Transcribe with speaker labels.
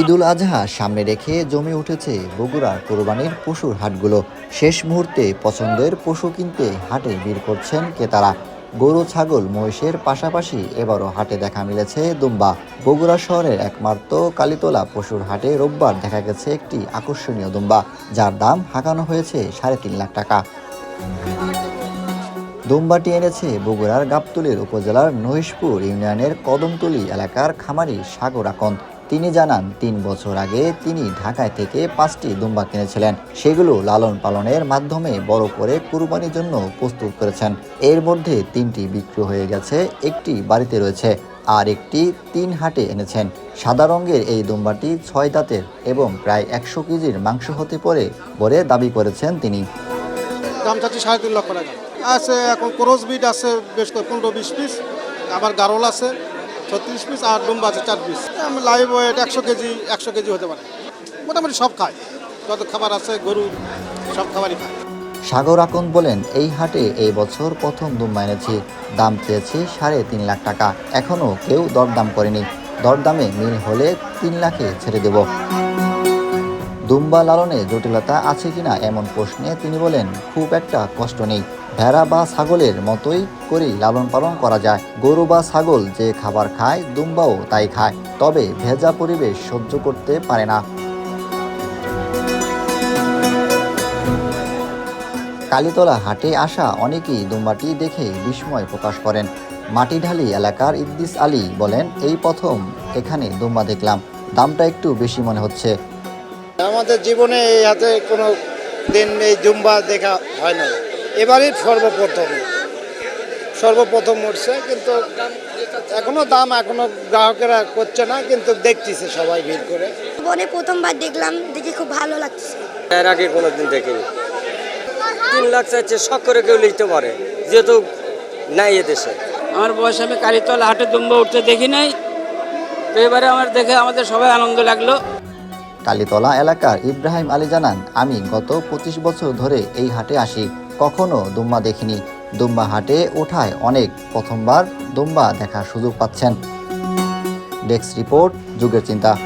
Speaker 1: ঈদুল আজহা সামনে রেখে জমে উঠেছে বগুড়ার কোরবানির পশুর হাটগুলো। শেষ মুহূর্তে পছন্দের পশু কিনতে হাটে ভিড় করছেন ক্রেতারা। গরু, ছাগল, মহিষের পাশাপাশি এবারও হাটে দেখা মিলেছে দুম্বা। বগুড়া শহরের একমাত্র কালীতলা পশুর হাটে রোববার দেখা গেছে একটি আকর্ষণীয় দুম্বা, যার দাম হাঁকানো হয়েছে সাড়ে তিন লাখ টাকা। দুম্বাটি এনেছে বগুড়ার গাবতলীর উপজেলার নহিশপুর ইউনিয়নের কদমতলী এলাকার খামারি সাগর আকন তিনি জানান, তিন বছর আগে তিনি ঢাকায় থেকে পাঁচটি দুম্বা কিনেছিলেন। সেগুলো লালন পালনের মাধ্যমে বড় করে কুরবানির জন্য প্রস্তুত করেছেন। এর মধ্যে তিনটি বিক্রি হয়ে গেছে, একটি বাড়িতে রয়েছে, আর একটি তিন হাটে এনেছেন। সাদা রঙের এই দুম্বাটি ছয় দাঁতের এবং প্রায় একশো কেজির মাংস হতে পারে বলে দাবি করেছেন তিনি।
Speaker 2: দাম চাচ্ছি সাড়ে তিন লক্ষ টাকা। আছে, এখন ক্রস বিট আছে বেশ পনেরো বিশ পিস। আবার গারল আছে ছত্রিশ পিস আর ডুম্বা আছে চার পিস। লাইভ ওয়েট একশো কেজি একশো কেজি হতে পারে। মোটামুটি সব খায়। যত খাবার আছে, গরু, সব খাবারই খায়।
Speaker 1: সাগর আকন বলেন, এই হাটে এই বছর প্রথম দুম্বা এনেছি দাম চেয়েছি সাড়ে তিন লাখ টাকা। এখনও কেউ দরদাম করেনি। দরদামে মিল হলে তিন লাখে ছেড়ে দেব। দুম্বা লালনে জটিলতা আছে কিনা এমন প্রশ্নে তিনি বলেন, খুব একটা কষ্ট নেই। ভেড়া বা ছাগলের মতোই করেই লালন পালন করা যায়। গরু বা ছাগল যে খাবার খায়, দুম্বাও তাই খায়। তবে ভেজা পরিবেশ সহ্য করতে পারে না। কালীতলা হাটে আসা অনেকেই দুম্বাটি দেখে বিস্ময় প্রকাশ করেন। মাটিঢালি এলাকার ইদ্দিস আলী বলেন, এই প্রথম এখানে দুম্বা দেখলাম। দামটা একটু বেশি মনে হচ্ছে।
Speaker 3: আমাদের জীবনে এই হাতে কোনো দিন এই জুম্বা দেখা হয় না এবারই সর্বপ্রথম। সর্বপ্রথম উঠছে কিন্তু এখনও দাম এখনও গ্রাহকেরা করছে না কিন্তু দেখতেছে সবাই ভিড় করে।
Speaker 4: জীবনে প্রথমবার দেখলাম দেখে খুব ভালো লাগছে।
Speaker 5: এর আগে কোনোদিন দেখিনি। তিন লাখ চাইছে শখ করে কেউ লিখতে পারে যেহেতু নাই এদেশে
Speaker 6: আমার বয়স আমি কালীতলা হাটে দুম্বা উঠতে দেখি নাই। তো এবারে আমার দেখে আমাদের সবাই আনন্দ লাগল।
Speaker 1: কালীতলা এলাকার ইব্রাহিম আলী জানান আমি গত পঁচিশ বছর ধরে এই হাটে আসি। কখনো দুম্বা দেখিনি। দুম্বা হাটে ওঠায় অনেক প্রথমবার দুম্বা দেখার সুযোগ পাচ্ছেন। ডেস্ক রিপোর্ট, যুগের চিন্তা।